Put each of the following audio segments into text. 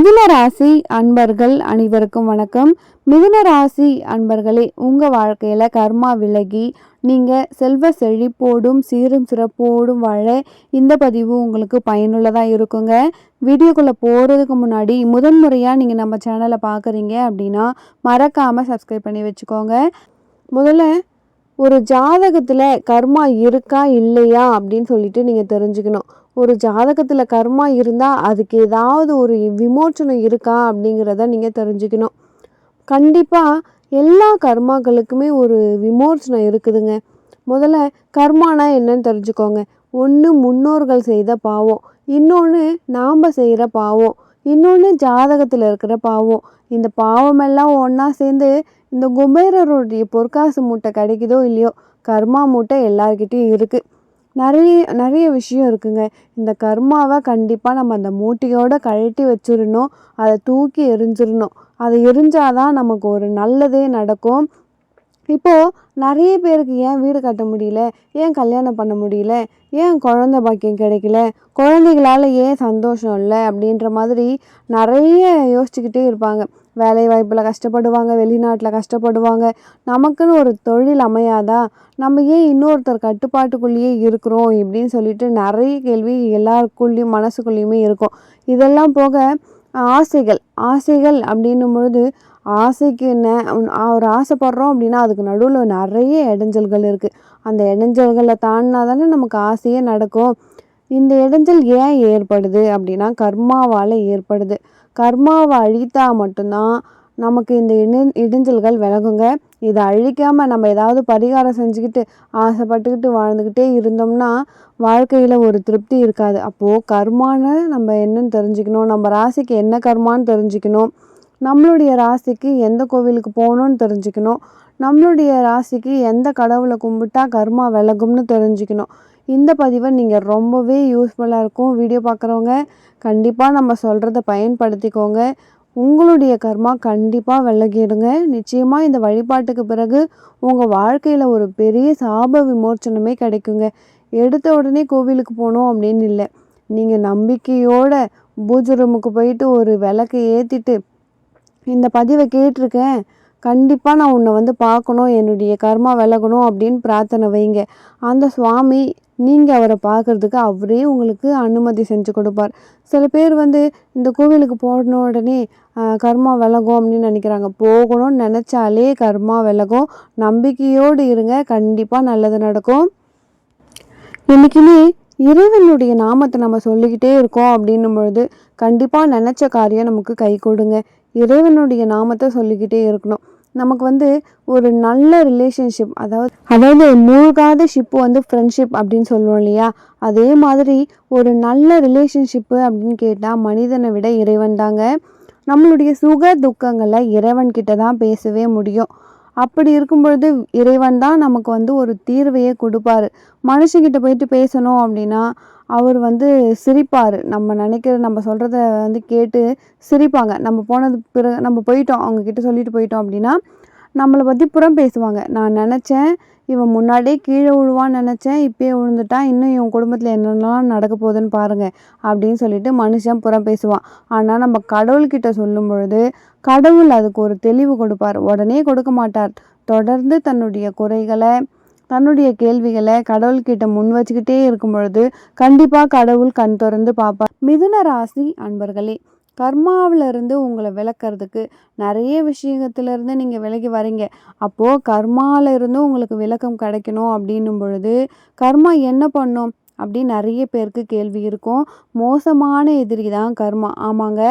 மிதுன ராசி அன்பர்கள் அனைவருக்கும் வணக்கம். மிதுன ராசி அன்பர்களே உங்கள் வாழ்க்கையில் கர்மா விலகி நீங்கள் செல்வ செழிப்போடும் சீரும் சிறப்போடும் வாழ இந்த பதிவு உங்களுக்கு பயனுள்ளதாக இருக்குங்க. வீடியோக்குள்ளே போகிறதுக்கு முன்னாடி முதன்முறையாக நீங்கள் நம்ம சேனலை பார்க்குறீங்க அப்படின்னா மறக்காமல் சப்ஸ்கிரைப் பண்ணி வச்சுக்கோங்க. முதல்ல ஒரு ஜாதகத்தில் கர்மா இருக்கா இல்லையா அப்படின்னு சொல்லிட்டு நீங்கள் தெரிஞ்சுக்கணும். ஒரு ஜாதகத்தில் கர்மா இருந்தால் அதுக்கு ஏதாவது ஒரு விமோச்சனம் இருக்கா அப்படிங்கிறத நீங்கள் தெரிஞ்சுக்கணும். கண்டிப்பாக எல்லா கர்மாக்களுக்குமே ஒரு விமோச்சனம் இருக்குதுங்க. முதல்ல கர்மானா என்னன்னு தெரிஞ்சுக்கோங்க. ஒன்று முன்னோர்கள் செய்த பாவம். இன்னொன்று நாம் செய்கிற பாவம். இன்னொன்று ஜாதகத்தில் இருக்கிற பாவம். இந்த பாவமெல்லாம் ஒன்றா சேர்ந்து இந்த குபேரருடைய பொற்காசு மூட்டை கிடைக்குதோ இல்லையோ கர்மா மூட்டை எல்லார்கிட்டேயும் இருக்குது நிறைய நிறைய விஷயம் இருக்குங்க. இந்த கர்மாவை கண்டிப்பாக நம்ம அந்த மூட்டையோடு கழட்டி வச்சிடணும். அதை தூக்கி எரிஞ்சிடணும். அதை எரிஞ்சாதான் நமக்கு ஒரு நல்லதே நடக்கும். இப்போது நிறைய பேருக்கு ஏன் வீடு கட்ட முடியல? ஏன் கல்யாணம் பண்ண முடியல? ஏன் குழந்த பாக்கியம் கிடைக்கல? குழந்தைகளால் ஏன் சந்தோஷம் இல்லை? அப்படின்ற மாதிரி நிறைய யோசிச்சுக்கிட்டே இருப்பாங்க. வேலை வாய்ப்பில் கஷ்டப்படுவாங்க வெளிநாட்டில் கஷ்டப்படுவாங்க. நமக்குன்னு ஒரு தொழில் அமையாதா? நம்ம ஏன் இன்னொருத்தர் கட்டுப்பாட்டுக்குள்ளேயே இருக்கிறோம் இப்படின்னு சொல்லிட்டு நிறைய கேள்வி எல்லாருக்குள்ளேயும் மனசுக்குள்ளேயுமே இருக்கும். இதெல்லாம் போக ஆசைகள் ஆசைகள் அப்படின்னும் பொழுது ஆசைக்கு என்ன? ஒரு ஆசைப்படுறோம் அப்படின்னா அதுக்கு நடுவில் நிறைய இடைஞ்சல்கள் இருக்குது அந்த இடைஞ்சல்களை தாண்டினா தானே நமக்கு ஆசையே நடக்கும். இந்த இடைஞ்சல் ஏன் ஏற்படுது அப்படின்னா கர்மாவால் ஏற்படுது. கர்மாவை அழித்தா மட்டும்தான் நமக்கு இந்த இடை இடைஞ்சல்கள் விலகுங்க. இதை அழிக்காமல் நம்ம ஏதாவது பரிகாரம் செஞ்சுக்கிட்டு ஆசைப்பட்டுக்கிட்டு வாழ்ந்துக்கிட்டே இருந்தோம்னா வாழ்க்கையில் ஒரு திருப்தி இருக்காது. அப்போது கர்மான்னு நம்ம என்னன்னு தெரிஞ்சுக்கணும். நம்ம ராசிக்கு என்ன கர்மான்னு தெரிஞ்சுக்கணும். நம்மளுடைய ராசிக்கு எந்த கோவிலுக்கு போகணுன்னு தெரிஞ்சுக்கணும். நம்மளுடைய ராசிக்கு எந்த கடவுளை கும்பிட்டா கர்மா விலகும்னு தெரிஞ்சுக்கணும். இந்த பதிவை நீங்கள் ரொம்பவே யூஸ்ஃபுல்லாக இருக்கும். வீடியோ பார்க்குறவங்க கண்டிப்பாக நம்ம சொல்கிறத பயன்படுத்திக்கோங்க. உங்களுடைய கர்மா கண்டிப்பாக விலகிடுங்க. நிச்சயமாக இந்த வழிபாட்டுக்கு பிறகு உங்கள் வாழ்க்கையில் ஒரு பெரிய சாப விமோச்சனமே கிடைக்குங்க. எடுத்த உடனே கோவிலுக்கு போகணும் அப்படின்னு இல்லை. நீங்கள் நம்பிக்கையோட பூஜை ரூமுக்கு போயிட்டு ஒரு விளக்கு ஏற்றிட்டு இந்த பதிவை கேட்டிருக்கேன். கண்டிப்பாக நான் உன்னை வந்து பார்க்கணும். என்னுடைய கர்மா விலகணும் அப்படின்னு பிரார்த்தனை வைங்க. அந்த சுவாமி நீங்கள் அவரை பார்க்குறதுக்கு அவரே உங்களுக்கு அனுமதி செஞ்சு கொடுப்பார். சில பேர் வந்து இந்த கோவிலுக்கு போன உடனே கர்மா விலகும் அப்படின்னு நினைக்கிறாங்க. போகணும்னு நினச்சாலே கர்மா விலகும். நம்பிக்கையோடு இருங்க. கண்டிப்பாக நல்லது நடக்கும். என்றைக்குமே இறைவனுடைய நாமத்தை நம்ம சொல்லிக்கிட்டே இருக்கோம் அப்படின்னும் பொழுது கண்டிப்பாக நினச்ச காரியம் நமக்கு கை கொடுங்க. இறைவனுடைய நாமத்தை சொல்லிக்கிட்டே இருக்கணும். நமக்கு வந்து ஒரு நல்ல ரிலேஷன்ஷிப் அதாவது அதாவது மூழ்காத ஷிப்பு வந்து ஃப்ரெண்ட்ஷிப் அப்படின்னு சொல்லுவோம் இல்லையா? அதே மாதிரி ஒரு நல்ல ரிலேஷன்ஷிப்பு அப்படின்னு கேட்டால் மனிதனை விட இறைவன் தாங்க. நம்மளுடைய சுக துக்கங்களை இறைவன் கிட்ட தான் பேசவே முடியும். அப்படி இருக்கும் பொழுது இறைவன் தான் நமக்கு வந்து ஒரு தீர்வையே கொடுப்பாரு. மனுஷங்கிட்ட போயிட்டு பேசணும் அப்படின்னா அவர் வந்து சிரிப்பார். நம்ம நினைக்கிற நம்ம சொல்கிறத வந்து கேட்டு சிரிப்பாங்க. நம்ம போனது பிறகு நம்ம போயிட்டோம் அவங்கக்கிட்ட சொல்லிட்டு போயிட்டோம் அப்படின்னா நம்மளை பற்றி புறம் பேசுவாங்க. நான் நினச்சேன் இவன் முன்னாடியே கீழே விழுவான்னு நினச்சேன் இப்போயே விழுந்துட்டான் இன்னும் இவன் குடும்பத்தில் என்னென்னலாம் நடக்க போகுதுன்னு பாருங்கள் அப்படின்னு சொல்லிட்டு மனுஷன் புறம் பேசுவான். ஆனால் நம்ம கடவுள்கிட்ட சொல்லும் பொழுது கடவுள் அதுக்கு ஒரு தெளிவு கொடுப்பார். உடனே கொடுக்க மாட்டார். தொடர்ந்து தன்னுடைய குறைகளை தன்னுடைய கேள்விகளை கடவுள்கிட்ட முன் வச்சுக்கிட்டே இருக்கும் பொழுது கண்டிப்பாக கடவுள் கண் திறந்து பார்ப்பார். மிதுன ராசி அன்பர்களே கர்மாவிலிருந்து உங்களை விளக்கிறதுக்கு நிறைய விஷயத்துலேருந்து நீங்கள் விலகி வரீங்க. அப்போது கர்மாவிலிருந்து உங்களுக்கு விளக்கம் கிடைக்கணும் அப்படின்னும் பொழுது கர்மா என்ன பண்ணும் அப்படின்னு நிறைய பேருக்கு கேள்வி இருக்கும். மோசமான எதிரி தான் கர்மா. ஆமாங்க.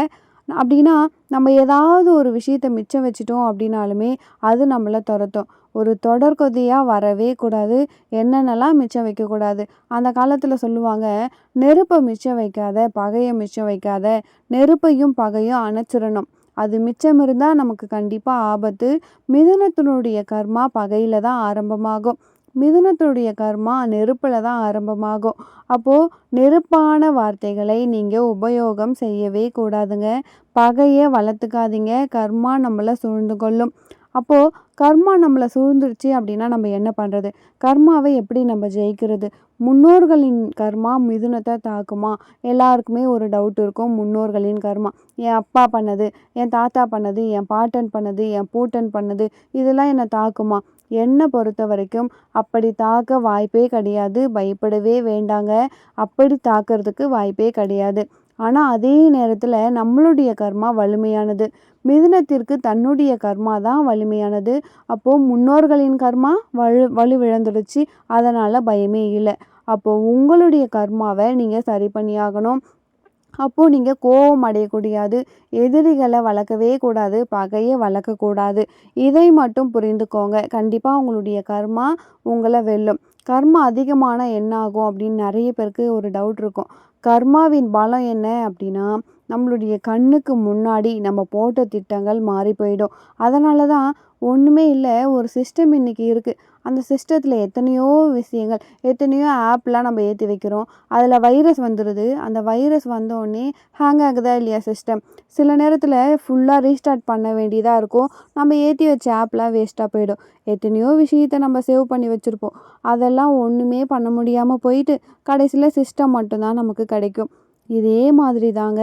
அப்படின்னா நம்ம ஏதாவது ஒரு விஷயத்தை மிச்சம் வச்சிட்டோம் அப்படின்னாலுமே அது நம்மளை துரத்தும். ஒரு தொடர்கொதியாக வரவே கூடாது. என்னென்னலாம் மிச்சம் வைக்கக்கூடாது அந்த காலத்தில் சொல்லுவாங்க நெருப்பை மிச்சம் வைக்காத பகையை மிச்சம் வைக்காத. நெருப்பையும் பகையும் அணைச்சிடணும். அது மிச்சம் இருந்தால் நமக்கு கண்டிப்பாக ஆபத்து. மிதனத்தினுடைய கர்மா பகையில் தான் ஆரம்பமாகும். மிதுனத்துடைய கர்மா நெருப்பில் தான் ஆரம்பமாகும். அப்போது நெருப்பான வார்த்தைகளை நீங்கள் உபயோகம் செய்யவே கூடாதுங்க. பகையை வளர்த்துக்காதீங்க. கர்மா நம்மளை சூழ்ந்து கொள்ளும். அப்போது கர்மா நம்மளை சூழ்ந்துருச்சு அப்படின்னா நம்ம என்ன பண்ணுறது கர்மாவை எப்படி நம்ம ஜெயிக்கிறது? முன்னோர்களின் கர்மா மிதுனத்தை தாக்குமா? எல்லாருக்குமே ஒரு டவுட் இருக்கும் முன்னோர்களின் கர்மா. என் அப்பா பண்ணது என் தாத்தா பண்ணது என் பாட்டன் பண்ணது என் பூட்டன் பண்ணது இதெல்லாம் என்னை தாக்குமா? என்னை பொறுத்த வரைக்கும் அப்படி தாக்க வாய்ப்பே கிடையாது. பயப்படவே வேண்டாங்க. அப்படி தாக்கிறதுக்கு வாய்ப்பே கிடையாது. ஆனால் அதே நேரத்தில் நம்மளுடைய கர்மா வலிமையானது. மிதுனத்திற்கு தன்னுடைய கர்மா தான் வலிமையானது. அப்போது முன்னோர்களின் கர்மா வலு வலுவிழந்துடுச்சு அதனால் பயமே இல்லை. அப்போது உங்களுடைய கர்மாவை நீங்கள் சரி பண்ணியாகணும். அப்போது நீங்கள் கோபம் அடையக்கூடாது. எதிரிகளை வளர்க்கவே கூடாது. பகையை வளர்க்கக்கூடாது. இதை மட்டும் புரிந்துக்கோங்க. கண்டிப்பாக உங்களுடைய கர்மா உங்களை வெல்லும். கர்மா அதிகமான என்ன ஆகும் அப்படின்னு நிறைய பேருக்கு ஒரு டவுட் இருக்கும். கர்மாவின் பலம் என்ன அப்படின்னா நம்மளுடைய கண்ணுக்கு முன்னாடி நம்ம போட்ட திட்டங்கள் மாறி போயிடும். அதனால தான் ஒன்றுமே இல்லை ஒரு சிஸ்டம் இன்றைக்கி இருக்குது அந்த சிஸ்டத்தில் எத்தனையோ விஷயங்கள் எத்தனையோ ஆப்லாம் நம்ம ஏற்றி வைக்கிறோம். அதில் வைரஸ் வந்துடுது அந்த வைரஸ் வந்தோடனே ஹேங் ஆகுதா இல்லையா சிஸ்டம் சில நேரத்தில் ஃபுல்லாக ரீஸ்டார்ட் பண்ண வேண்டியதாக இருக்கும். நம்ம ஏற்றி வச்ச ஆப்லாம் வேஸ்ட்டாக போயிடும். எத்தனையோ விஷயத்த நம்ம சேவ் பண்ணி வச்சுருப்போம். அதெல்லாம் ஒன்றுமே பண்ண முடியாமல் போயிட்டு கடைசியில் சிஸ்டம் மட்டும்தான் நமக்கு கிடைக்கும். இதே மாதிரி தாங்க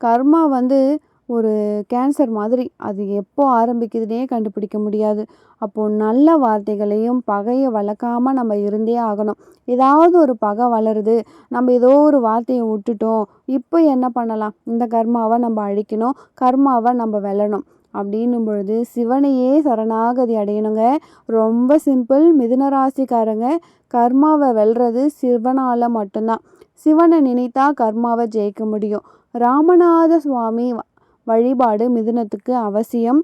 கர்மா வந்து ஒரு கேன்சர் மாதிரி. அது எப்போ ஆரம்பிக்குதுன்னே கண்டுபிடிக்க முடியாது. அப்போது நல்ல வார்த்தைகளையும் பகையை வளர்க்காமல் நம்ம இருந்தே ஆகணும். ஏதாவது ஒரு பகை வளருது. நம்ம ஏதோ ஒரு வார்த்தையை விட்டுட்டோம். இப்போ என்ன பண்ணலாம்? இந்த கர்மாவை நம்ம அழிக்கணும். கர்மாவை நம்ம வெல்லணும். அப்படின்னும் பொழுது சிவனையே சரணாகதி அடையணுங்க. ரொம்ப சிம்பிள் மிதுனராசிக்காரங்க கர்மாவை வெல்றது சிவனால் மட்டும்தான். சிவனை நினைத்தா கர்மாவை ஜெயிக்க முடியும். ராமநாத சுவாமி வழிபாடு மிதுனத்துக்கு அவசியம்.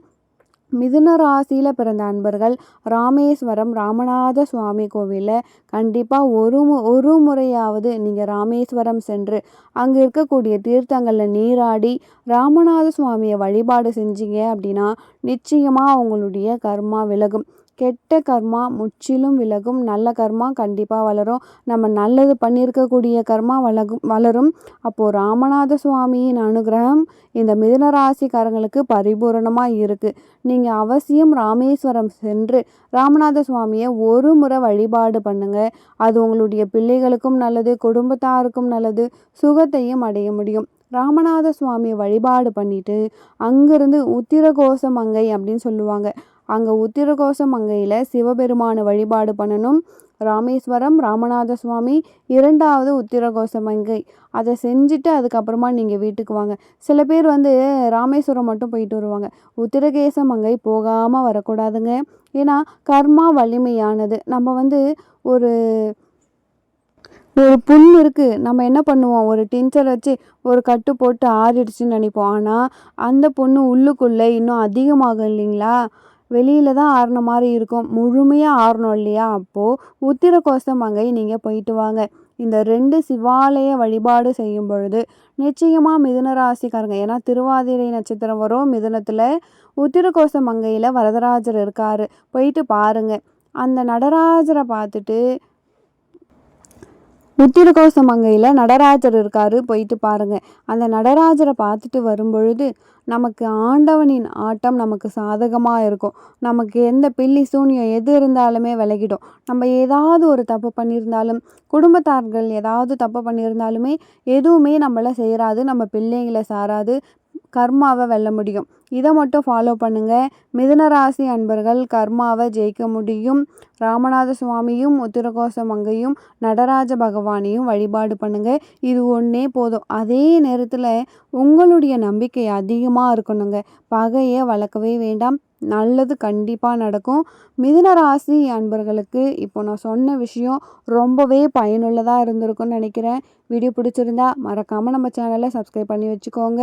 மிதுன ராசியில் பிறந்த அன்பர்கள் ராமேஸ்வரம் ராமநாத சுவாமி கோவிலில் கண்டிப்பாக ஒரு மு ஒரு முறையாவது நீங்கள் ராமேஸ்வரம் சென்று அங்கே இருக்கக்கூடிய தீர்த்தங்களில் நீராடி ராமநாத சுவாமியை வழிபாடு செஞ்சீங்க அப்படின்னா நிச்சயமாக அவங்களுடைய கர்மா விலகும். கெட்ட கர்மா முற்றிலும் விலகும். நல்ல கர்மா கண்டிப்பாக வளரும். நம்ம நல்லது பண்ணியிருக்கக்கூடிய கர்மா வளகும் வளரும். அப்போது ராமநாத சுவாமியின் அனுகிரகம் இந்த மிதுன ராசிக்காரங்களுக்கு பரிபூரணமாக இருக்குது நீங்கள் அவசியம் ராமேஸ்வரம் சென்று ராமநாத சுவாமியை ஒரு முறை வழிபாடு பண்ணுங்கள் அது உங்களுடைய பிள்ளைகளுக்கும் நல்லது குடும்பத்தாருக்கும் நல்லது சுகத்தையும் அடைய முடியும். ராமநாத சுவாமியை வழிபாடு பண்ணிட்டு அங்கேருந்து உத்திரகோச மங்கை அப்படின்னு சொல்லுவாங்க. அங்கே உத்திரகோச மங்கையில் சிவபெருமானை வழிபாடு பண்ணணும். ராமேஸ்வரம் ராமநாத சுவாமி இரண்டாவது உத்திரகோச மங்கை. அதை செஞ்சுட்டு அதுக்கப்புறமா நீங்கள் வீட்டுக்கு வாங்க. சில பேர் வந்து ராமேஸ்வரம் மட்டும் போயிட்டு வருவாங்க. உத்திரகேச மங்கை போகாமல் வரக்கூடாதுங்க. ஏன்னா கர்மா வலிமையானது. நம்ம வந்து ஒரு ஒரு புண் இருக்குது நம்ம என்ன பண்ணுவோம்? ஒரு டின்சர் வச்சு ஒரு கட்டு போட்டு ஆறிடுச்சுன்னு நினைப்போம். ஆனால் அந்த பொண்ணு உள்ளுக்குள்ளே இன்னும் அதிகமாகும் இல்லைங்களா? வெளியில் தான் ஆறின மாதிரி இருக்கும். முழுமையாக ஆறணும் இல்லையா? அப்போது உத்திரகோச மங்கை நீங்கள் போயிட்டு வாங்க. இந்த ரெண்டு சிவாலய வழிபாடு செய்யும் பொழுது நிச்சயமாக மிதுன ராசிக்காரங்க ஏன்னா திருவாதிரை நட்சத்திரம் வரும் மிதுனத்தில் உத்திரகோச மங்கையில் வரதராஜர் இருக்கார். போயிட்டு பாருங்கள் அந்த நடராஜரை பார்த்துட்டு உத்திரகோச மங்கையில் நடராஜர் இருக்கார். போயிட்டு பாருங்க. அந்த நடராஜரை பார்த்துட்டு வரும்பொழுது நமக்கு ஆண்டவனின் ஆட்டம் நமக்கு சாதகமாக இருக்கும். நமக்கு எந்த பில்லி சூன்யம் எது இருந்தாலுமே விலகிடும். நம்ம ஏதாவது ஒரு தப்பு பண்ணியிருந்தாலும் குடும்பத்தார்கள் ஏதாவது தப்பு பண்ணியிருந்தாலுமே எதுவுமே நம்மளை செய்கிறாது நம்ம பிள்ளைங்களை சாராது கர்மாவை வெல்ல முடியும். இதை மட்டும் ஃபாலோ பண்ணுங்கள் மிதுனராசி அன்பர்கள் கர்மாவை ஜெயிக்க முடியும். ராமநாத சுவாமியும் உத்திரகோச மங்கையும் நடராஜ பகவானையும் வழிபாடு பண்ணுங்கள் இது ஒன்றே போதும். அதே நேரத்தில் உங்களுடைய நம்பிக்கை அதிகமாக இருக்கணுங்க. பகையை வளர்க்கவே வேண்டாம். நல்லது கண்டிப்பாக நடக்கும். மிதுன ராசி அன்பர்களுக்கு இப்போ நான் சொன்ன விஷயம் ரொம்பவே பயனுள்ளதாக இருந்திருக்கும்னு நினைக்கிறேன். வீடியோ பிடிச்சிருந்தா மறக்காமல் நம்ம சேனலை சப்ஸ்கிரைப் பண்ணி வச்சுக்கோங்க.